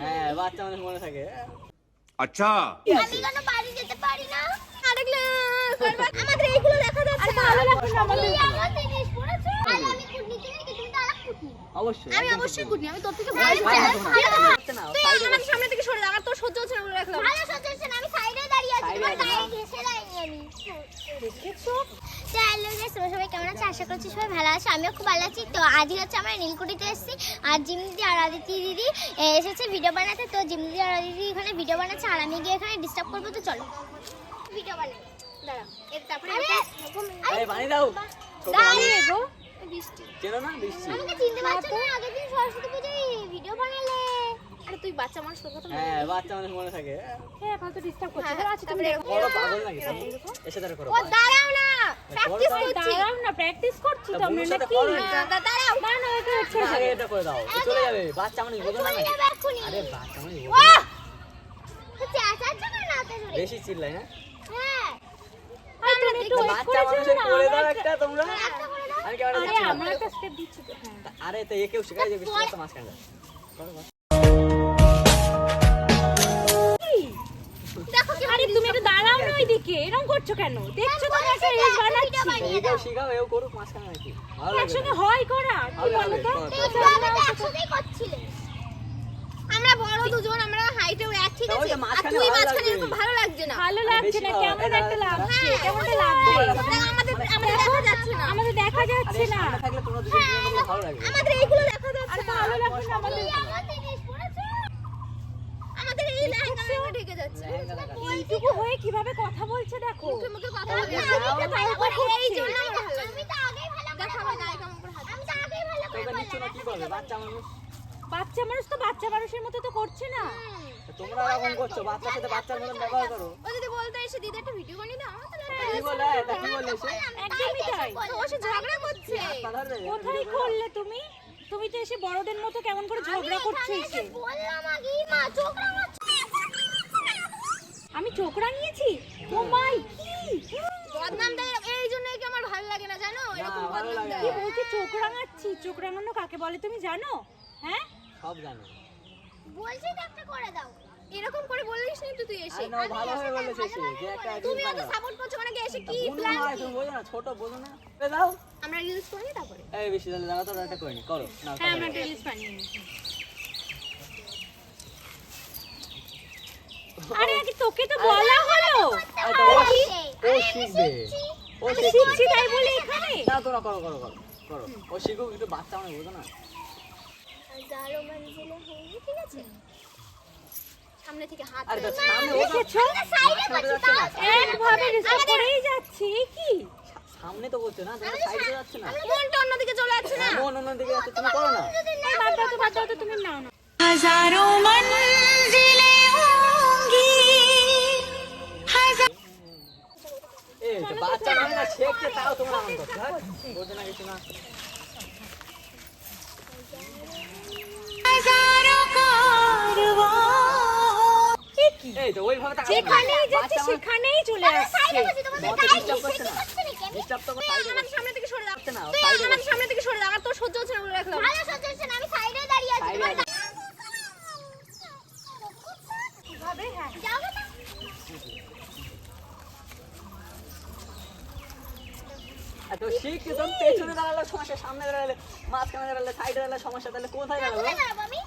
হ্যাঁ বাচ্চা মানুষ মনে থাকে আচ্ছা আমি আমি অবশ্যই আমি তোর থেকে আশা করছি সবাই ভালো আছে আমিও খুব ভালো আছি। তো আজই হচ্ছে আমরা নীলকুঠিতে এসেছি আর জিম দিদি আর আদিতি দিদি এসেছে ভিডিও বানাতে। তো জিম দিদি আর আদিতি এখানে ভিডিও বানাচ্ছে আর আমি গিয়ে এখানে ডিস্টার্ব করব তো চলো। ভিডিও বানাই। দাঁড়া এর তারপরে আরে দাও। ছোট দাঁড়িয়ে গো বৃষ্টি। চেনো না বৃষ্টি। আমাকে চিনতে পারছ না আগের দিন সরস্বতী পুজোয় ভিডিও বানালে। আরে তুই বাচ্চা মানুষ তোর কথা হ্যাঁ বাচ্চা মানুষ মনে থাকে। হ্যাঁ ফালতু ডিস্টার্ব করছিস হ্যাঁ, আচ্ছা তুমি বড় পাগল নাকি এসে ধরে করো। ও দাঁড়াও না। প্র্যাকটিস করো, করছি। দাঁড়াও না প্র্যাকটিস করছি তো আমরা নাকি। হ্যাঁ, দাঁড়াও। না না এটা করে এটা করে দাও। চলে যাবে। বাচ্চা মানুষ বোঝো না চলে আরে বাচ্চা মানুষ বোঝো না। কেন এত জোরে? বেশি চিল্লাই না হ্যাঁ। আরে তুমি একটু বাচ্চা করে মানুষের না, করে দাও একটা তোমরা। দাও। আরে আমরা একটা স্টেপ দিচ্ছি তো হ্যাঁ। আরে তো একেও শেখাই যে বৃষ্টি তো মাঝখানে আরে তুমি একটু দাঁড়াও না ওইদিকে। এরকম করছ কেন? দেখছ তো আমরা একটা রিলস বানাচ্ছি একেও শিখাও এও করুক মাঝখানে নাকি ভালো একসঙ্গে হয় করা কি বলো তো একসাথেই করছিলে। আমরা বড় দুজন আমরা হাইটেও এক ঠিক আছে? আর তুই মাঝখানে এরকম ভালো লাগছে না। ভালো লাগছে না কেমন একটা লাগছে হ্যাঁ, কেমনটা ওটা লাগছে আমাদের আমাদের দেখা যাচ্ছে না। আমাদের দেখা যাচ্ছে না। লাগবে। আমাদের এইগুলো দেখা যাচ্ছে না। ভালো লাগছে না আমাদের তুই আমার জিনিস পড়েছো আমাদের এই লেহেঙ্গা মেহেঙ্গা ঢেকে যাচ্ছে। এইটুকু হয়ে কীভাবে কথা বলছে দেখো? মুখে মুখে কথা বলছে। যাও, আমি তো ভালো তাও করে এই জন্য আমি তো আগেই ভালো দেখো আমার গায়ে কেমন করে হাত আমি তো আগেই ভালো করে তোকে কি করবে? বাচ্চা মানুষ? বাচ্চা মানুষ তো বাচ্চা মানুষের মতো তো করছে না। তোমরা এরকম করছ বাচ্চার সাথে বাচ্চার মতন ব্যবহার করো। ও যদি বলতো এসে দিদি একটা ভিডিও বানিয়ে দাও তাহলে কি বলে? এটা কি বলে সে একদমই তাই। তো ও সে ঝগড়া করছে। কোথায় করলে তুমি? তুমি তো এসে বড়দের মতো কেমন করে ঝগড়া করছ এসে বললাম আগে মা রাঙাচ্ছে আমি চোখ রাঙিয়েছি? ও মাই কি? বদনাম দেয় এই জন্যই কি আমার ভালো লাগে না জানো? এরকম বদনাম লাগে কি বলছি চোখ রাঙাচ্ছি? চোখ রাঙানো কাকে বলে তুমি জানো? হ্যাঁ? সব জানো। বলছি তো একটা করে দাও। এরকম করে বললিস না তুই এসে। না বলেছে তুমি সাপোর্ট করছ মানে এসে তা কি প্ল্যান নয়, তুমি বোঝো না ছোট বোঝো না। এ দাও। আমরা রিলস করি তারপরে? এই বেশি তাহলে দাঁড়া তো একটা করে নি করো। না হ্যাঁ আমরা রিলস বানিয়ে নিই আরে আগে তোকে তো বলা হলো। ও শিখবে। ও শিখছি। তাই বলে এখানে। না তোরা করো করো করো করো। ও বাচ্চা মানে বোঝো না? সামনে যাচ্ছে তো না তুমি অন্যদিকে চলে যাচ্ছে না। মন অন্যদিকে তুমি না। হাজারো করতে তাও তোমার চলে আসছে। আমার সামনে থেকে সরে দাও তো সহ্য হচ্ছে না রাখলাম। তো শিখছে তুমি পেছনে দাঁড়ালে সমস্যা সামনে দাঁড়ালে মাঝখানে দাঁড়ালে সাইডে দাঁড়ালে সমস্যা তাহলে কোথায় দাঁড়াবো? কোথায় দাঁড়াবো আমি?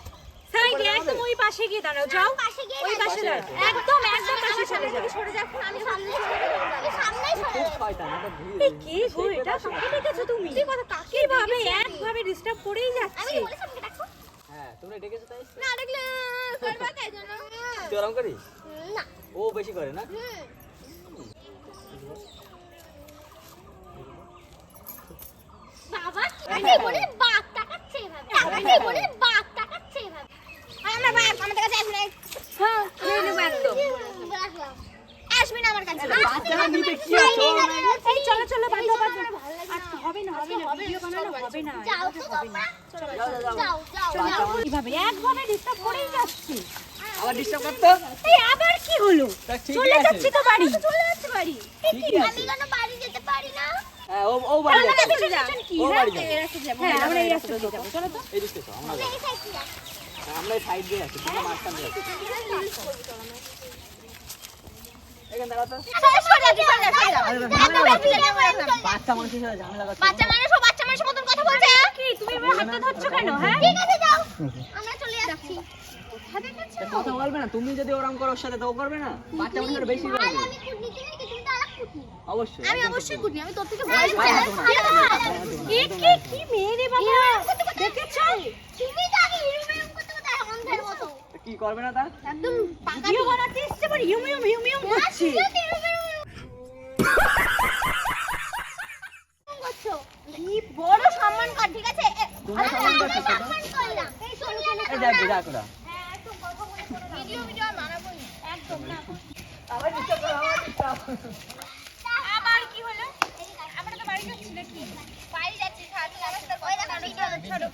সাইডে একদম ওই পাশে গিয়ে দাঁড়াও যাও। পাশে গিয়ে ওই পাশে দাঁড়াও। একদম একদম পাশে চলে যাও। সরে যাও আমি সামনে সরে যাব আমি সামনেই সরে যাব। শয়তান এটা ভুল। এই কে গো এটা কাকে ডেকেছো তুমি? তুই কথা কাকে ভাবে একভাবে ডিস্টার্ব করেই যাচ্ছে? ডাকো হ্যাঁ তোমরা ডেকেছো তাই? না ডাকলে করবা তাই জন্য তুই ওরম করিস? না। ও বেশি করে না? হুম। বাবা আমি বলে বাঘ তাকাচ্ছে এভাবে। আমি বলে বাঘ তাকাচ্ছে এভাবে। আর আমরা ভাই আমাদের কাছে আসবে না। হ্যাঁ খেয়ে নেব একদম। আসবে না আমার কাছে। এই চলো চলো আর না। হবে না হবে না ভিডিও বানানো হবে না যাও তো হবে যাও যাও এইভাবে একভাবে ডিস্টার্ব করেই যাচ্ছে। আবার ডিস্টার্ব করতো এই আবার কি হলো? চলে যাচ্ছি তো বাড়ি। চলে যাচ্ছে বাড়ি। আমি কেন বাড়ি আমরা সাইডে দিয়ে আছি মাঝখান দিয়ে বাচ্চা মানুষ বাচ্চা মানুষের মতন কথা বলছে কি তুমি এভাবে ধরছো কেন হ্যাঁ? ঠিক আছে যাও। আমরা চলে যাচ্ছি। কথা বলবে না তুমি যদি ওরম করো ওর সাথে তো করবে না। বাচ্চা মানুষের বেশি করবে আমি কুটনি কিনে কি তুমি তো আলাদা কুটনি অবশ্যই আমি অবশ্যই কুটনি আমি তোর থেকে ভাই, ভাই, কি কি কি মেয়ে রে বাবা দেখেছ তুমি তো আগে করতে করতে অন্ধের মতো কি করবে না তা একদম পাকা ভিডিও বানাতে এসছে আবার ইউম ইউম ইউম ইউম করছে হিরো মেরুম করছ কি বড় সম্মান কর ঠিক আছে তোমরা সম্মান করছ, সম্মান করলাম এই শুনলে এই দেখ দেখ ওরা হ্যাঁ একদম কথা মনে ভিডিও ভিডিও মানাবো একদম না আবার ডিস্টার্ব করো আবার ডিস্টার্ব আবার কি হলো আমরা তো বাড়ি যাচ্ছি নাকি বাড়ি যাচ্ছি সাথে রাস্তা ওই দেখো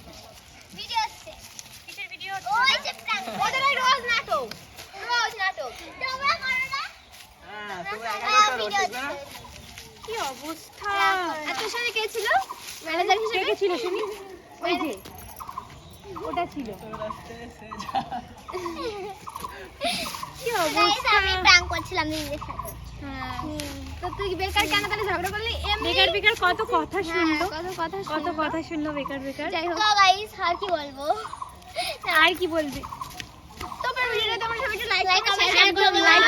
ভিডিও আসছে। কিসের ভিডিও? ওই যে প্র্যাঙ্ক ওদের ওই রোজ নাটক। রোজ নাটক। তোমরা করো না? হ্যাঁ তোমরা রোজ না? কি অবস্থা? এত সাথে কে ছিল? ম্যানেজার হিসেবে? কে ছিল শুনি? ওই যে। ওটা ছিল। কি Guys, অবস্থা আমি প্র্যাঙ্ক করছিলাম দিদিদের সাথে। তো তুই বেকার কেন তাহলে ঝগড়া করলি? বেকার বেকার কত কথা শুনলো। কত কথা কত কথা শুনলো বেকার বেকার। যাই হোক। গাইস আর কি বলব? আর কি বলবি? তোমরা ভিডিওটা তোমরা সবাই লাইক লাইক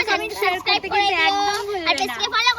কমেন্ট শেয়ার করতে কিন্তু একদম ভুলবে আর না। পেজকে ফলো